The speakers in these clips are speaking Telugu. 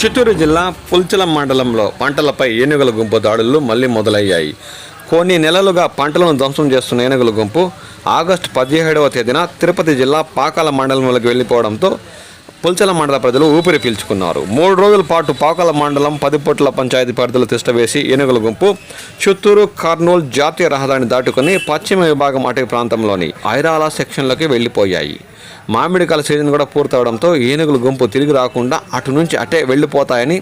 చిత్తూరు జిల్లా పుల్చల మండలంలో పంటలపై ఏనుగుల గుంపు దాడులు మళ్ళీ మొదలయ్యాయి. కొన్ని నెలలుగా పంటలను ధ్వంసం చేస్తున్న ఏనుగుల గుంపు ఆగస్టు పదిహేడవ తేదీన తిరుపతి జిల్లా పాకాల మండలంలోకి వెళ్ళిపోవడంతో పుల్చల మండల ప్రజలు ఊపిరి పీల్చుకున్నారు. మూడు రోజుల పాటు పాకల మండలం పదిపొట్ల పంచాయతీ పరిధిలో తిష్టవేసి ఏనుగుల గుంపు చిత్తూరు కర్నూలు జాతీయ రహదారిని దాటుకుని పశ్చిమ విభాగం అటవీ ప్రాంతంలోని ఐరాల సెక్షన్లోకి వెళ్ళిపోయాయి. మామిడికాయల సీజన్ కూడా పూర్తవడంతో ఏనుగుల గుంపు తిరిగి రాకుండా అటు నుంచి అటే వెళ్ళిపోతాయని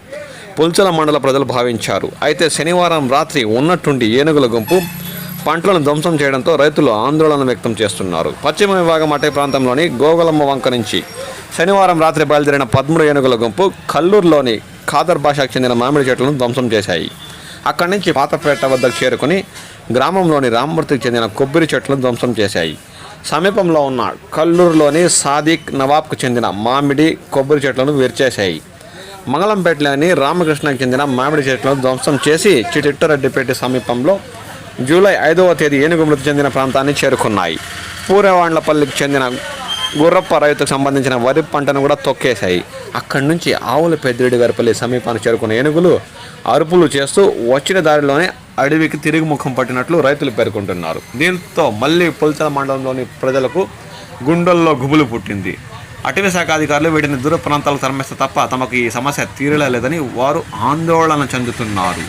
పుల్చల మండల ప్రజలు భావించారు. అయితే శనివారం రాత్రి ఉన్నట్టుండి ఏనుగుల గుంపు పంటలను ధ్వంసం చేయడంతో రైతులు ఆందోళన వ్యక్తం చేస్తున్నారు. పశ్చిమ విభాగం అటవీ ప్రాంతంలోని గోగులమ్మ వంక నుంచి శనివారం రాత్రి బయలుదేరిన పదమూడు ఏనుగుల గుంపు కల్లూరులోని ఖాదర్ భాషకు చెందిన మామిడి చెట్లను ధ్వంసం చేశాయి. అక్కడి నుంచి పాతపేట వద్దకు చేరుకుని గ్రామంలోని రామ్మూర్తికి చెందిన కొబ్బరి చెట్లను ధ్వంసం చేశాయి. సమీపంలో ఉన్న కల్లూరులోని సాదిక్ నవాబ్కు చెందిన మామిడి కొబ్బరి చెట్లను విరిచేశాయి. మంగళంపేటలోని రామకృష్ణకు చెందిన మామిడి చెట్లను ధ్వంసం చేసి చిటిట్టరెడ్డిపేట సమీపంలో జూలై ఐదవ తేదీ ఏనుగు మృతి చెందిన ప్రాంతాన్ని చేరుకున్నాయి. పూరవాండ్లపల్లికి చెందిన గుర్రప్ప రైతుకు సంబంధించిన వరి పంటను కూడా తొక్కేశాయి. అక్కడి నుంచి ఆవుల పెద్దిరెడ్డి గారిపల్లి సమీపానికి చేరుకున్న ఏనుగులు అరుపులు చేస్తూ వచ్చిన దారిలోనే అడవికి తిరిగి ముఖం పట్టినట్లు రైతులు పేర్కొంటున్నారు. దీంతో మళ్ళీ పుల్చల మండలంలోని ప్రజలకు గుండెల్లో గుబులు పుట్టింది. అటవీ శాఖ అధికారులు వీటిని దూర ప్రాంతాలకు తరమేస్తే తప్ప తమకు ఈ సమస్య తీరలేదని వారు ఆందోళన చెందుతున్నారు.